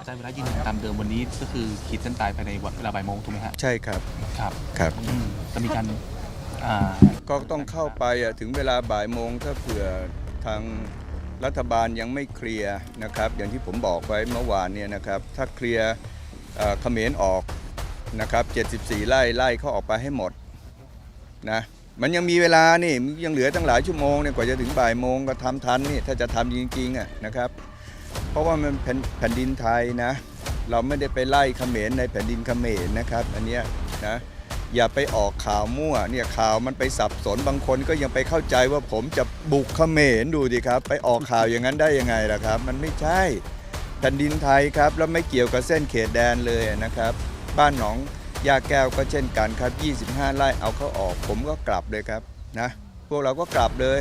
อาจารย์เวลายืนยันตามเดิมวันนี้ก็คือขีดเส้นตายภายในเวลาบ่ายโมงถูกไหมฮะใช่ครับครับครับอืมจะมีการอ่าก็ต้องเข้าไปอะถึงเวลาบ่ายโมงถ้าเผื่อทางรัฐบาลยังไม่เคลียร์นะครับ อย่างที่ผมบอกไว้เมื่อวานเนี่ยนะครับ ถ้าเคลียร์เอ่อเขมรออกนะครับ 74 ไร่ไล่เขาออกไปให้หมดนะมันยังมีเวลานี่ยังเหลือตั้งหลายชั่วโมงเนี่ยกว่าจะถึงบ่ายโมงก็ทำทันนี่ถ้าจะทำจริงๆอะนะครับ เพราะว่ามันแผ่นดินไทยนะ เราไม่ได้ไปไล่เขมรในแผ่นดินเขมรนะครับ อันเนี้ยนะอย่าไปออกข่าวมั่วเนี่ยข่าวมันไปสับสนบางคนก็ยังไปเข้าใจว่าผมจะบุกเขมรดูดิครับ ไปออกข่าวอย่างนั้นได้ยังไงล่ะครับ มันไม่ใช่แผ่นดินไทยครับแล้วไม่เกี่ยวกับเส้นเขตแดนเลยนะครับ บ้านหนองยาแก้วก็เช่นกันครับ 25 ไร่เอาเขาออก ผมก็กลับเลยครับนะพวกเราก็กลับเลย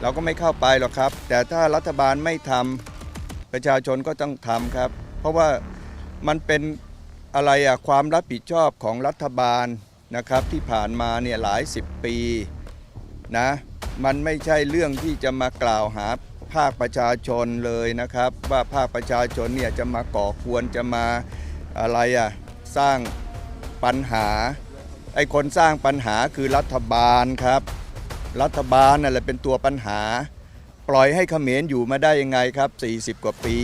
เราก็ไม่เข้าไปหรอกครับ แต่ถ้ารัฐบาลไม่ทำ ประชาชนก็ต้องทำครับ เพราะว่ามันเป็นอะไรอะความรับผิดชอบของรัฐบาลนะครับ ที่ผ่านมาเนี่ยหลายสิบปีนะมันไม่ใช่เรื่องที่จะมากล่าวหาภาคประชาชนเลยนะครับ ว่าภาคประชาชนเนี่ยจะมาก่อควรจะมาอะไรอะสร้างปัญหาไอ้คนสร้างปัญหาคือรัฐบาลครับ รัฐบาลนั่นแหละเป็นตัวปัญหา ปล่อยให้เขมรอยู่มาได้ยังไงครับ 40 กว่าปี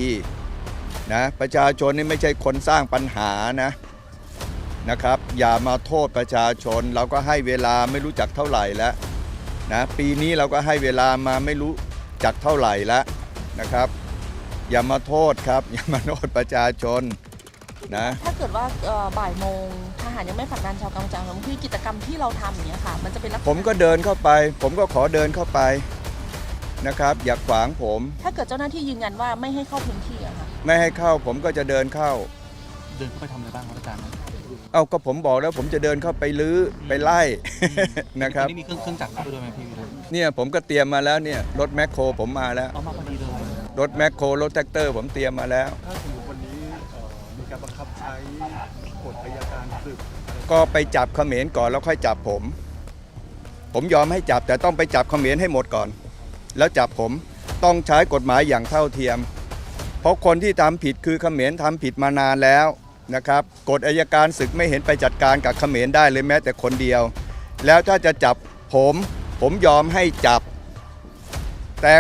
นะประชาชนนี่ไม่ใช่คนสร้างปัญหานะนะครับ อย่ามาโทษประชาชน เราก็ให้เวลาไม่รู้จักเท่าไหร่แล้วนะปีนี้เราก็ให้เวลามาไม่รู้จักเท่าไหร่แล้วนะครับ อย่ามาโทษครับ อย่ามาโทษประชาชนนะถ้าเกิดว่าเอ่อบ่ายโมงทหารยังไม่ผลักดันชาวกัมพูชาผมคือกิจกรรมที่เราทำอย่างเงี้ยค่ะ มันจะเป็นลักษณะผมก็เดินเข้าไป ผมก็ขอเดินเข้าไป นะครับ อย่าขวางผม ถ้าเกิดเจ้าหน้าที่ยืนยันว่าไม่ให้เข้าพื้นที่อะค่ะไม่ให้เข้าผมก็จะเดินเข้า เดินเข้าไปทำอะไรบ้างครับอาจารย์เอาก็ผมบอกแล้วผมจะเดินเข้าไปลื้อไปไล่ นะครับ นี่มีเครื่องเครื่องจักรเข้าไปด้วยไหมพี่วิรัตเนี่ยผมก็เตรียมมาแล้วเนี่ยรถแมคโครผมมาแล้ว เอามาพอดีเลย รถแมคโครรถแท็กเตอร์ผมเตรียมมาแล้ว ถ้าสมมติวันนี้เอ่อมีการบังคับใช้กฎอัยการศึก ก็ไปจับเขมรก่อนแล้วค่อยจับผม ผมยอมให้จับแต่ต้องไปจับเขมรให้หมดก่อน แล้วจับผมต้องใช้กฎหมายอย่างเท่าเทียม เพราะคนที่ทำผิดคือเขมรทำผิดมานานแล้วนะครับกฎอายการศึกไม่เห็นไปจัดการกับเขมรได้เลยแม้แต่คนเดียว แล้วถ้าจะจับผมผมยอมให้จับ แต่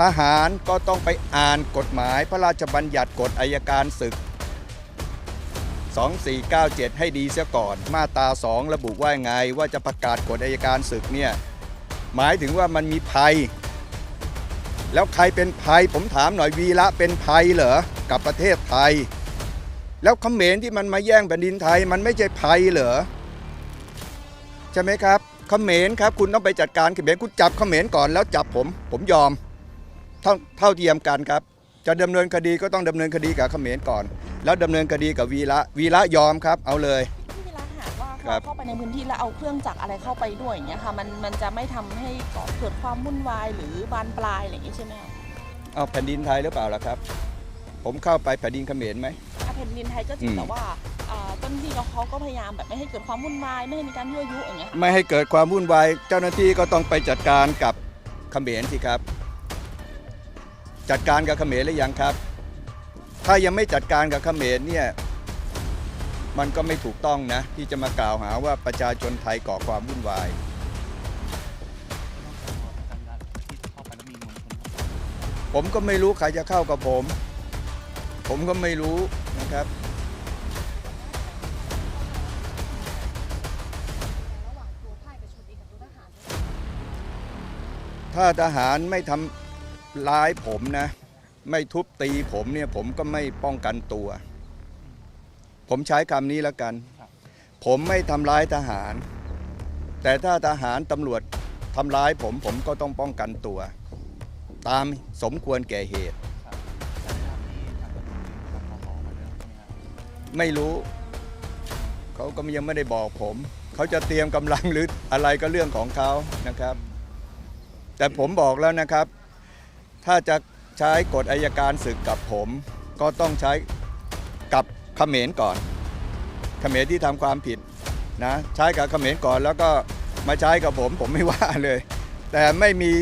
ทหารก็ต้องไปอ่านกฎหมายพระราชบัญญัติกฎอายการศึก 2497 ให้ดีเสียก่อน มาตรา 2 ระบุว่าไงว่าจะประกาศกฎอายการศึกเนี่ยหมายถึงว่ามันมีภัย แล้วใครเป็นภัยผมถามหน่อยวีระเป็นภัยเหรอกับประเทศไทย แล้วเขมรที่มันมาแย่งแผ่นดินไทยมันไม่ใช่ภัยเหรอใช่ไหมครับเขมรครับ คุณต้องไปจัดการเขมรคุณจับเขมรก่อนแล้วจับผม ผมยอม เท่าเท่าเทียมกันครับ จะดำเนินคดีก็ต้องดำเนินคดีกับเขมรก่อน แล้วดำเนินคดีกับวีระวีระยอมครับ เอาเลย ที่เวลาหากว่าครับเข้าไปในพื้นที่แล้วเอาเครื่องจักรอะไรเข้าไปด้วยอย่างเงี้ยค่ะมันมันจะไม่ทำให้ก่อเกิดความวุ่นวายหรือบานปลายอะไรอย่างงี้ใช่ไหมคะเอาแผ่นดินไทยหรือเปล่าล่ะครับ ผมเข้าไปแผ่นดินเขมรไหม อะแผ่นดินไทยก็จริอืงมแต่ว่าอ่าเจ้าหน้าที่เขาก็พยายามแบบไม่ให้เกิดความวุ่นวายไม่ให้มีการยั่วยุอย่างเงี้ยค่ะไม่ให้เกิดความวุ่นวายเจ้าหน้าที่ก็ต้องไปจัดการกับเขมรสิครับ จัดการกับเขมรหรือยังครับ ถ้ายังไม่จัดการกับเขมรเนี่ย มันก็ไม่ถูกต้องนะ ที่จะมากล่าวหาว่าประชาชนไทยก่อความวุ่นวาย ผมก็ไม่รู้ใครจะเข้ากับผม ผมก็ไม่รู้นะครับ ถ้าทหารไม่ทำร้ายผมนะ ไม่ทุบตีผมเนี่ยผมก็ไม่ป้องกันตัว ผมใช้คำนี้แล้วกัน ผมไม่ทำร้ายทหาร แต่ถ้าทหารตำรวจทำร้ายผมผมก็ต้องป้องกันตัว ตามสมควรแก่เหตุครับแต่ภาพที่ทางตำรวจเองรับขอมาแล้วใช่ไหมครับไม่รู้ เขาก็ยังไม่ได้บอกผม เขาจะเตรียมกำลังหรืออะไรก็เรื่องของเขานะครับ แต่ผมบอกแล้วนะครับ ถ้าจะใช้กฎอายการศึกกับผม ก็ต้องใช้กับ เขมรก่อนเขมรที่ทำความผิดนะใช้กับเขมรก่อนแล้วก็มาใช้กับผมผมไม่ว่าเลย แต่ไม่มี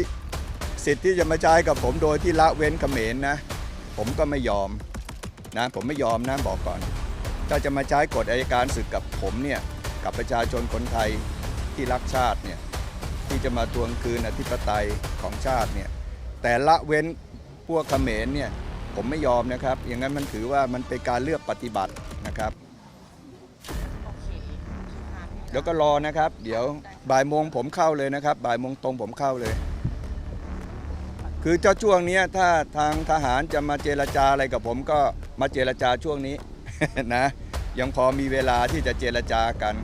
สิทธิ์ที่จะมาใช้กับผมโดยที่ละเว้นเขมรนะ ผมก็ไม่ยอมนะผมไม่ยอมนะบอกก่อน ถ้าจะมาใช้กฎอายการศึกกับผมเนี่ยกับประชาชนคนไทยที่รักชาติเนี่ยที่จะมาทวงคืนอธิปไตยของชาติเนี่ยแต่ละเว้นพวกเขมรเนี่ย ผมไม่ยอมนะครับ อย่างนั้นมันถือว่ามันเป็นการเลือกปฏิบัตินะครับ เดี๋ยวก็รอนะครับ เดี๋ยวบ่ายโมงผมเข้าเลยนะครับ บ่ายโมงตรงผมเข้าเลย คือเจ้าช่วงนี้ถ้าทางทหารจะมาเจรจาอะไรกับผมก็มาเจรจาช่วงนี้นะ ยังพอมีเวลาที่จะเจรจากัน